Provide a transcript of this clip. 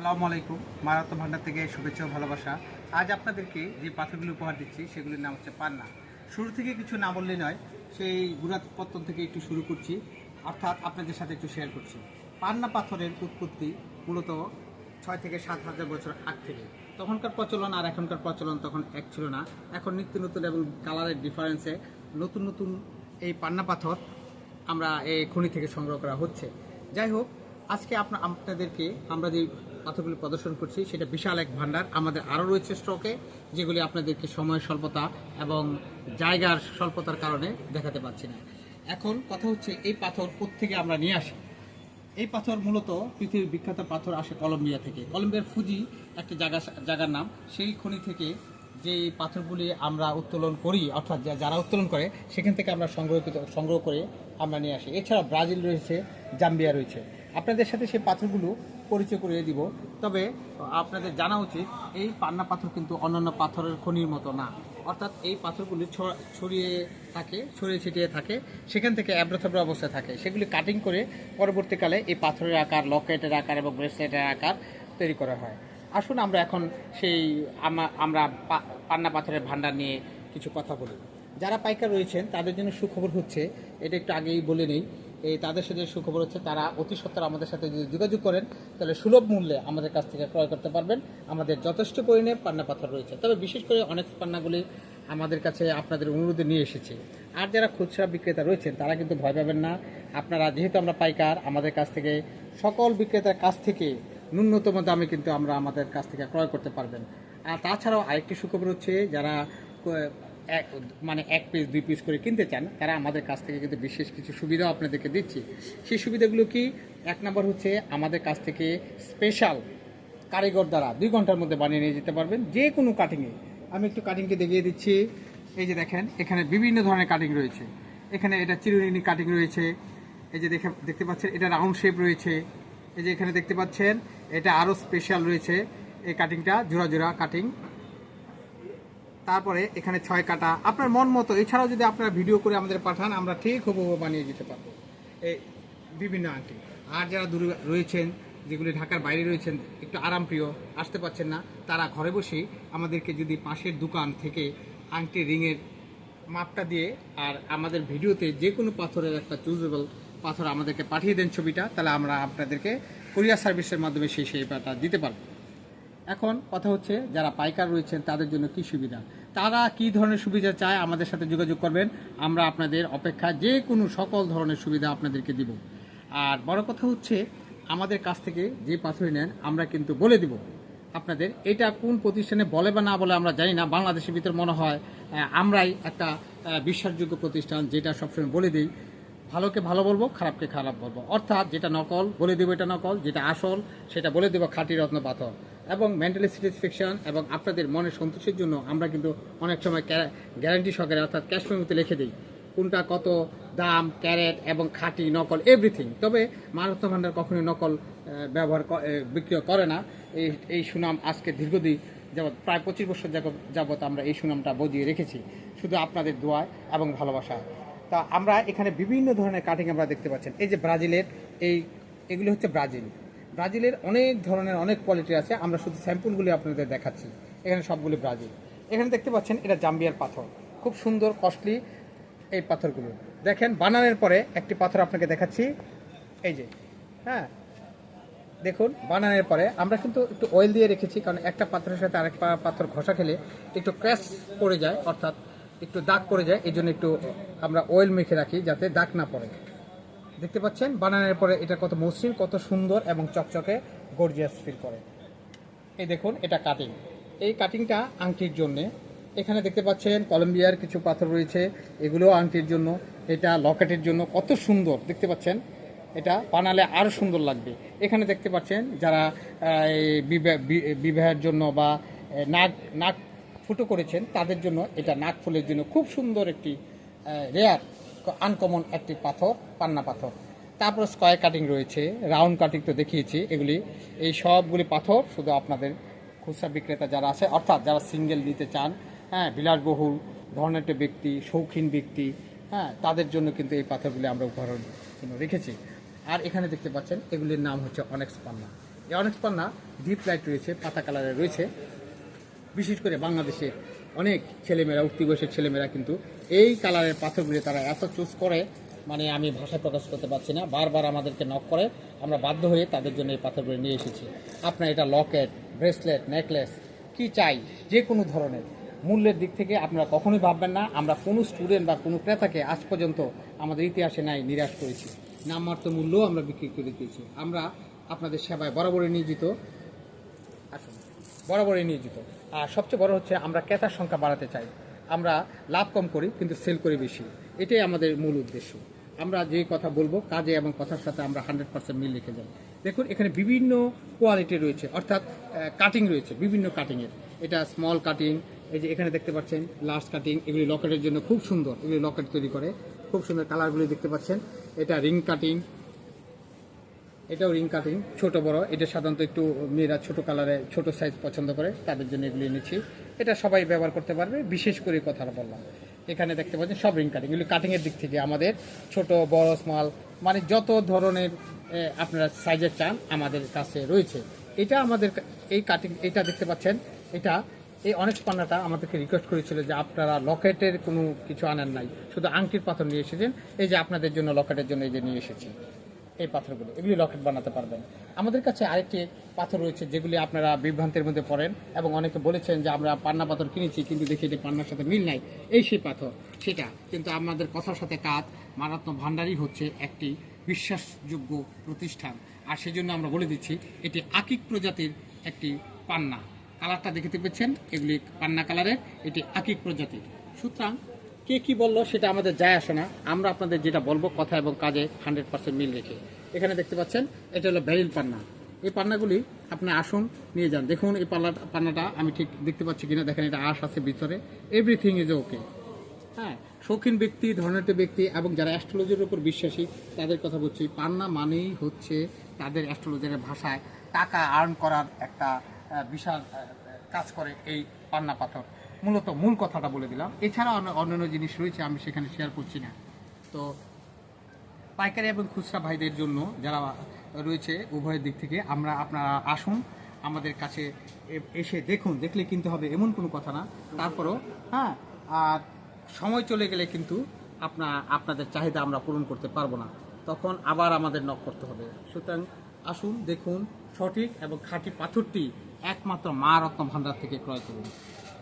আসসালামু আলাইকুম। মারাত্ম ভান্ডার থেকে শুভেচ্ছা ভালোবাসা। আজ আপনাদেরকে যে পাথরগুলো উপহার দিচ্ছি, সেগুলির নাম হচ্ছে পান্না। শুরু থেকে কিছু না বললে নয়, সেই গুড়াপত্তন থেকে একটু শুরু করছি। অর্থাৎ আপনাদের সাথে একটু শেয়ার করছি। পান্না পাথরের উৎপত্তি মূলত ছয় থেকে সাত হাজার বছর আগ থেকে। তখনকার প্রচলন আর এখনকার প্রচলন তখন এক ছিল না। এখন নিত্য নতুন এবং কালারের ডিফারেন্সে নতুন নতুন এই পান্না পাথর আমরা এই খনি থেকে সংগ্রহ করা হচ্ছে। যাই হোক আজকে আপনা আপনাদেরকে আমরা যে পাথরগুলি প্রদর্শন করছি, সেটা বিশাল এক ভান্ডার আমাদের আরও রয়েছে স্টকে, যেগুলি আপনাদেরকে সময় স্বল্পতা এবং জায়গার স্বল্পতার কারণে দেখাতে পাচ্ছি না। এখন কথা হচ্ছে, এই পাথর থেকে আমরা নিয়ে আসি? এই পাথর মূলত পৃথিবীর বিখ্যাত পাথর আসে কলম্বিয়া থেকে। কলম্বিয়ার ফুজি একটা জায়গা জায়গার নাম। সেই খনি থেকে যে পাথরগুলি আমরা উত্তোলন করি, অর্থাৎ যারা উত্তোলন করে, সেখান থেকে আমরা সংগ্রহকৃত সংগ্রহ করে আমরা নিয়ে আসি। এছাড়া ব্রাজিল রয়েছে, জাম্বিয়া রয়েছে। আপনাদের সাথে সেই পাথরগুলো পরিচয় করিয়ে দিব। তবে আপনাদের জানা উচিত, এই পান্না পাথর কিন্তু অন্যান্য পাথরের খনির মতো না। অর্থাৎ এই পাথরগুলি ছড়িয়ে থাকে, ছড়িয়ে ছিটিয়ে থাকে, সেখান থেকে অ্যাব্রোথাব্র অবস্থায় থাকে। সেগুলি কাটিং করে পরবর্তীকালে এই পাথরের আকার, লকেটের আকার এবং ব্রেসলেটের আকার তৈরি করা হয়। আসুন আমরা এখন সেই আমা- আমরা পান্না পাথরের ভান্ডার নিয়ে কিছু কথা বলি। যারা পাইকার রয়েছেন, তাদের জন্য সুখবর হচ্ছে, এটা একটু আগেই বলে নেই এই তাদের সাথে সুখবর হচ্ছে, তারা অতি সত্তর আমাদের সাথে যদি যোগাযোগ করেন, তাহলে সুলভ মূল্যে আমাদের কাছ থেকে ক্রয় করতে পারবেন। আমাদের যথেষ্ট পরিমাণে পান্না পাথর রয়েছে। তবে বিশেষ করে অনেক পান্নাগুলি আমাদের কাছে আপনাদের অনুরোধে নিয়ে এসেছে। আর যারা খুচরা বিক্রেতা রয়েছেন, তারা কিন্তু ভয় পাবেন না। আপনারা যেহেতু আমরা পাইকার, আমাদের কাছ থেকে সকল বিক্রেতার কাছ থেকে ন্যূনতম দামে কিন্তু আমরা আমাদের কাছ থেকে ক্রয় করতে পারবেন। আর তাছাড়াও আরেকটি সুখবর হচ্ছে, যারা এক মানে এক পিস দুই পিস করে কিনতে চান, তারা আমাদের কাছ থেকে কিন্তু বিশেষ কিছু সুবিধা আপনাদেরকে দিচ্ছি। সেই সুবিধাগুলো কি? এক নম্বর হচ্ছে আমাদের কাছ থেকে স্পেশাল কারিগর দ্বারা দুই ঘণ্টার মধ্যে বানিয়ে নিয়ে যেতে পারবেন, যে কোনো কাটিংয়ে আমি একটু কাটিংকে দেখিয়ে দিচ্ছি। এই যে দেখেন, এখানে বিভিন্ন ধরনের কাটিং রয়েছে। এখানে এটা চিরুনি কাটিং রয়েছে। এই যে দেখে, দেখতে পাচ্ছেন, এটা রাউন্ড শেপ রয়েছে। এই যে এখানে দেখতে পাচ্ছেন, এটা আরও স্পেশাল রয়েছে। এই কাটিংটা জোড়া জোড়া কাটিং তারপরে এখানে ছয় কাটা। আপনার মন মতো, এছাড়াও যদি আপনারা ভিডিও করে আমাদের পাঠান, আমরা ঠিক হুবহু বানিয়ে দিতে পারব। এই বিভিন্ন আংটি। আর যারা দূরে রয়েছেন, যেগুলি ঢাকার বাইরে রয়েছেন, একটু আরামপ্রিয়, আসতে পারছেন না, তারা ঘরে বসেই আমাদেরকে যদি পাশের দোকান থেকে আংটি রিংয়ের মাপটা দিয়ে আর আমাদের ভিডিওতে যে কোনো পাথরের একটা চুজেবল পাথর আমাদেরকে পাঠিয়ে দেন ছবিটা, তাহলে আমরা আপনাদেরকে কুরিয়ার সার্ভিসের মাধ্যমে সেই সেবাটা দিতে পারব। এখন কথা হচ্ছে, যারা পাইকার রয়েছেন, তাদের জন্য কি সুবিধা? তারা কি ধরনের সুবিধা চায় আমাদের সাথে যোগাযোগ করবেন। আমরা আপনাদের অপেক্ষা যে কোনো সকল ধরনের সুবিধা আপনাদেরকে দিব। আর বড় কথা হচ্ছে, আমাদের কাছ থেকে যে পাথরই নেন, আমরা কিন্তু বলে দিব। আপনাদের এটা কোন প্রতিষ্ঠানে বলে বা না বলে আমরা জানি না। বাংলাদেশের ভিতর মনে হয় আমরাই একটা বিশ্বাসযোগ্য প্রতিষ্ঠান যেটা সবসময় বলে দিই। ভালোকে ভালো বলব, খারাপকে খারাপ বলব। অর্থাৎ যেটা নকল, বলে দেবো এটা নকল, যেটা আসল, সেটা বলে দেবো খাঁটি রত্ন পাথর। এবং মেন্টালি স্যাটিসফ্যাকশন এবং আপনাদের মনের সন্তোষের জন্য আমরা কিন্তু অনেক সময় গ্যারান্টি সহকারে অর্থাৎ ক্যাশ মেমোতে লিখে দিই। কোনটা কত দাম ক্যারেট এবং খাঁটি, নকল এভরিথিং তবে মারত্ন ভান্ডার কখনোই নকল ব্যবহার বিক্রয় করে না। এই এই সুনাম আজকে দীর্ঘদিন যাবৎ, প্রায় পঁচিশ বছর যাবৎ- আমরা এই সুনামটা বজিয়ে রেখেছি। শুধু আপনাদের দোয়ায় এবং ভালোবাসায় তা আমরা এখানে বিভিন্ন ধরনের কাটিং আমরা দেখতে পাচ্ছেন। এই যে ব্রাজিলের, এই, এগুলো হচ্ছে ব্রাজিল। ব্রাজিলের অনেক ধরনের, অনেক কোয়ালিটি আছে। আমরা শুধু স্যাম্পলগুলি আপনাদের দেখাচ্ছি। এখানে সবগুলি ব্রাজিল। এখানে দেখতে পাচ্ছেন, এটা জাম্বিয়ার পাথর। খুব সুন্দর কস্টলি এই পাথরগুলো। দেখেন, বানানের পরে একটি পাথর আপনাকে দেখাচ্ছি। এই যে হ্যাঁ। দেখুন, বানানোর পরে আমরা কিন্তু একটু অয়েল দিয়ে রেখেছি, কারণ একটা পাথরের সাথে আরেক পাথর ঘষা খেলে একটু ক্র্যাশ পড়ে যায়, অর্থাৎ একটু দাগ পড়ে যায়, এই জন্য একটু আমরা অয়েল মেখে রাখি, যাতে দাগ না পড়ে। দেখতে পাচ্ছেন, বানানোর পরে এটা কত মসৃণ, কত সুন্দর এবং চকচকে গর্জিয়াস ফিল করে। এই দেখুন, এটা কাটিং এই কাটিংটা আংটির জন্যে। এখানে দেখতে পাচ্ছেন কলম্বিয়ার কিছু পাথর রয়েছে এগুলোও আংটির জন্য। এটা লকেটের জন্য কত সুন্দর, দেখতে পাচ্ছেন? এটা বানালে আরও সুন্দর লাগবে। এখানে দেখতে পাচ্ছেন, যারা বিবাহের জন্য বা নাক নাক ফুটো করেছেন, তাদের জন্য এটা নাক ফুলের জন্য খুব সুন্দর একটি রেয়ার আনকমন একটি পাথর, পান্না পাথর। তারপর স্কয়ার কাটিং রয়েছে, রাউন্ড কাটিং তো দেখিয়েছি এগুলি। এই সবগুলি পাথর শুধু আপনাদের খুচরা বিক্রেতা যারা আছে, অর্থাৎ যারা সিঙ্গেল নিতে চান হ্যাঁ বিলাসবহুল, ধরনের ব্যক্তি, শৌখিন ব্যক্তি হ্যাঁ তাদের জন্য কিন্তু এই পাথরগুলি আমরা উপহারের জন্য রেখেছি। আর এখানে দেখতে পাচ্ছেন, এগুলির নাম হচ্ছে অনেক্স পান্না। এই অনেক পান্না ডিপ লাইট রয়েছে, পাতা কালারের রয়েছে। বিশেষ করে বাংলাদেশে অনেক ছেলেমেয়েরা, উঠতি বয়সের ছেলেমেয়েরা কিন্তু এই কালারের পাথরগুলি তারা এত চুজ করে মানে আমি ভাষায় প্রকাশ করতে পারছি না। বারবার আমাদেরকে নক করে, আমরা বাধ্য হয়ে তাদের জন্য এই পাথরগুলি নিয়ে এসেছি। আপনার এটা লকেট, ব্রেসলেট, নেকলেস, কি চাই যে কোনো ধরনের। মূল্যের দিক থেকে আপনারা কখনোই ভাববেন না, আমরা কোনো স্টুডেন্ট বা কোনো ক্রেতাকে আজ পর্যন্ত আমাদের ইতিহাসে নাই নিরাশ করেছি। নামমাত্র মূল্যও আমরা বিক্রি করে দিয়েছি। আমরা আপনাদের সেবায় বরাবরই নিয়োজিত। আসুন, বরাবরই নিয়োজিত। আর সবচেয়ে বড় হচ্ছে আমরা ক্রেতার সংখ্যা বাড়াতে চাই। আমরা লাভ কম করি, কিন্তু সেল করি বেশি। এটাই আমাদের মূল উদ্দেশ্য। আমরা যে কথা বলব, কাজে এবং কথার সাথে আমরা হান্ড্রেড পার্সেন্ট মিল রেখে যাই দেখুন, এখানে বিভিন্ন কোয়ালিটি রয়েছে, অর্থাৎ কাটিং রয়েছে, বিভিন্ন কাটিংয়ের এটা স্মল কাটিং এই যে এখানে দেখতে পাচ্ছেন লাস্ট কাটিং এগুলি লকেটের জন্য খুব সুন্দর। এগুলি লকেট তৈরি করে, খুব সুন্দর কালারগুলি দেখতে পাচ্ছেন। এটা রিং কাটিং এটাও রিং কাটিং ছোট বড়। এটা সাধারণত একটু মেয়েরা ছোট কালারে ছোট সাইজ পছন্দ করে, তাদের জন্য এগুলি এনেছি। এটা সবাই ব্যবহার করতে পারবে, বিশেষ করে কথাটা বললাম। এখানে দেখতে পাচ্ছেন সব রিং কাটিং এগুলি কাটিংয়ের দিক থেকে আমাদের ছোট, বড় স্মল মানে যত ধরনের আপনারা সাইজের চান আমাদের কাছে রয়েছে। এটা আমাদের এই কাটিং এটা দেখতে পাচ্ছেন, এটা, এই অনেক পান্নাটা আমাদেরকে রিকোয়েস্ট করেছিল যে আপনারা লকেটের কোনো কিছু আনেন নাই। শুধু আংটির পাথর নিয়ে এসেছেন, এই যে আপনাদের জন্য লকেটের জন্য এই যে নিয়ে এসেছি। এই পাথরগুলো, এগুলি লকেট বানাতে পারবেন। আমাদের কাছে আরেকটি পাথর রয়েছে, যেগুলি আপনারা বিভ্রান্তের মধ্যে পড়েন এবং অনেকে বলেছেন যে আমরা পান্না পাথর কিনেছি, কিন্তু দেখি এটি পান্নার সাথে মিল নাই। এই সেই পাথর, সেটা। কিন্তু আমাদের কথার সাথে কাজ মারাত্মক ভান্ডারই হচ্ছে একটি বিশ্বাসযোগ্য প্রতিষ্ঠান। আর সেজন্য আমরা বলে দিচ্ছি, এটি আকিক প্রজাতির একটি পান্না। কালারটা দেখতে পেয়েছেন, এগুলি পান্না কালারের, এটি আকিক প্রজাতির। সুতরাং কে কি বলল সেটা আমাদের যায় আসে না। আমরা আপনাদের যেটা বলব কথা এবং কাজে হান্ড্রেড পার্সেন্ট মিল রেখে। এখানে দেখতে পাচ্ছেন, এটা হলো ব্যারিল পান্না। এই পান্নাগুলি আপনি আসুন, নিয়ে যান। দেখুন এই পাল্লা পান্নাটা আমি ঠিক দেখতে পাচ্ছি কিনা। দেখেন, এটা আশ আছে ভিতরে। এভরিথিং ইজ ওকে হ্যাঁ শৌখিন ব্যক্তি ধর্নাঢ্য ব্যক্তি এবং যারা অ্যাস্ট্রোলজির উপর বিশ্বাসী, তাদের কথা বলছি। পান্না মানেই হচ্ছে তাদের অ্যাস্ট্রোলজারের ভাষায় টাকা আর্ন করার একটা বিশাল কাজ করে এই পান্না পাথর। মূলত মূল কথাটা বলে দিলাম। অন্য- অন্যান্য জিনিস রয়েছে, আমি সেখানে শেয়ার করছি না। তো পাইকারি এবং খুচরা ভাইদের জন্য যারা রয়েছে উভয়ের দিক থেকে, আমরা আপনারা আসুন, আমাদের কাছে এসে দেখুন, দেখলে কিনতে হবে এমন কোনো কথা না। তারপরও হ্যাঁ আর সময় চলে গেলে কিন্তু আপনা আপনাদের চাহিদা আমরা পূরণ করতে পারব না। তখন আবার আমাদের নক করতে হবে। সুতরাং আসুন, দেখুন, সঠিক এবং খাঁটি পাথরটি একমাত্র মা রত্ন ভান্ডার থেকে ক্রয় করুন।